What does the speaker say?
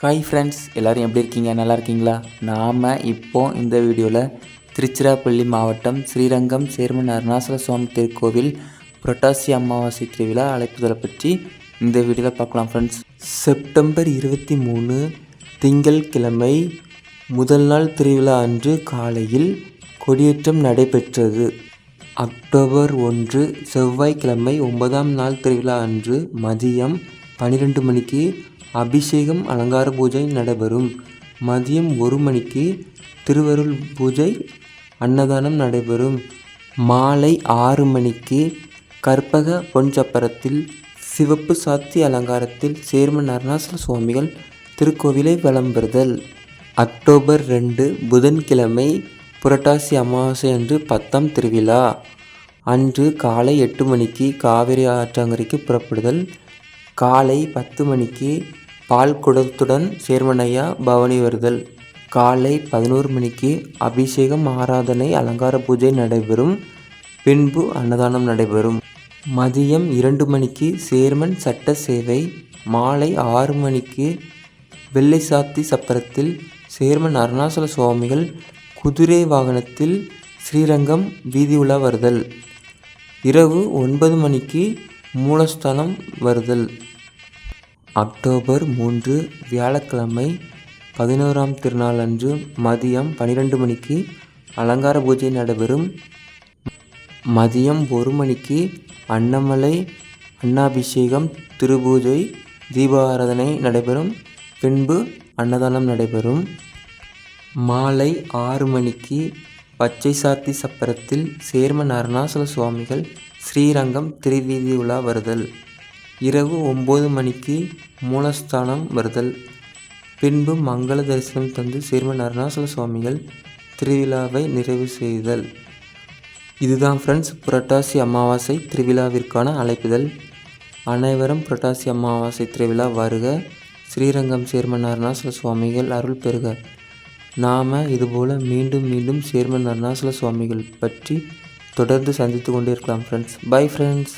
Hi friends எல்லோரும் எப்படி இருக்கீங்க? நல்லா இருக்கீங்களா? நாம் இப்போ இந்த வீடியோவில் திருச்சிராப்பள்ளி மாவட்டம் ஸ்ரீரங்கம் சேர்மன் அருணாசல சுவாமி திருக்கோவில் புரட்டாசி அமாவாசை திருவிழா அழைப்புதலை பற்றி இந்த வீடியோவில் பார்க்கலாம் ஃப்ரெண்ட்ஸ் செப்டம்பர் இருபத்தி மூணு திங்கள்கிழமை முதல் நாள் திருவிழா அன்று காலையில் கொடியேற்றம் நடைபெற்றது. அக்டோபர் ஒன்று செவ்வாய்க்கிழமை ஒன்பதாம் நாள் திருவிழா அன்று மதியம் பன்னிரெண்டு மணிக்கு அபிஷேகம் அலங்கார பூஜை நடைபெறும். மதியம் ஒரு மணிக்கு திருவருள் பூஜை அன்னதானம் நடைபெறும். மாலை ஆறு மணிக்கு கற்பக பொன்சப்பரத்தில் சிவப்பு சாத்தி அலங்காரத்தில் சேர்மன் அருணாசல சுவாமிகள் திருக்கோவிலை வலம் பெறுதல். அக்டோபர் ரெண்டு புதன்கிழமை புரட்டாசி அமாவாசை அன்று பத்தாம் திருவிழா. அன்று காலை எட்டு மணிக்கு காவிரி ஆற்றங்கரைக்கு புறப்படுதல். காலை பத்து மணிக்கு பால் குடத்துடன் சேர்மனையா பவனி வருதல். காலை பதினோரு மணிக்கு அபிஷேகம் ஆராதனை அலங்கார பூஜை நடைபெறும். பின்பு அன்னதானம் நடைபெறும். மதியம் இரண்டு மணிக்கு சேர்மன் சட்ட சேவை. மாலை ஆறு மணிக்கு வெள்ளை சாத்தி சப்பரத்தில் சேர்மன் அருணாசல சுவாமிகள் குதிரை வாகனத்தில் ஸ்ரீரங்கம் வீதி உலா வருதல். இரவு ஒன்பது மணிக்கு மூலஸ்தானம் வருதல். அக்டோபர் மூன்று வியாழக்கிழமை பதினோராம் திருநாள் அன்று மதியம் பன்னிரெண்டு மணிக்கு அலங்கார பூஜை நடைபெறும். மதியம் ஒரு மணிக்கு அன்னமலை அன்னாபிஷேகம் திருபூஜை தீபாராதனை நடைபெறும். பின்பு அன்னதானம் நடைபெறும். மாலை ஆறு மணிக்கு பச்சை சாத்தி சப்பரத்தில் சேர்மன் அருணாசல சுவாமிகள் ஸ்ரீரங்கம் திருவீதி உலா வருதல். இரவு ஒம்பது மணிக்கு மூலஸ்தானம் வருதல். பின்பு மங்கள தரிசனம் தந்து சேர்மன் அருணாசல சுவாமிகள் திருவிழாவை நிறைவு செய்தல். இதுதான் ஃப்ரெண்ட்ஸ் புரட்டாசி அமாவாசை திருவிழாவிற்கான அழைப்புதல் அனைவரும் புரட்டாசி அமாவாசை திருவிழா வருக. ஸ்ரீரங்கம் சேர்மன் அருணாசல சுவாமிகள் அருள் பெறுக. நாம் இதுபோல் மீண்டும் மீண்டும் சேர்மன் அருணாசல சுவாமிகள் பற்றி தொடர்ந்து சந்தித்து கொண்டே இருக்கலாம் ஃப்ரெண்ட்ஸ் பை ஃப்ரெண்ட்ஸ்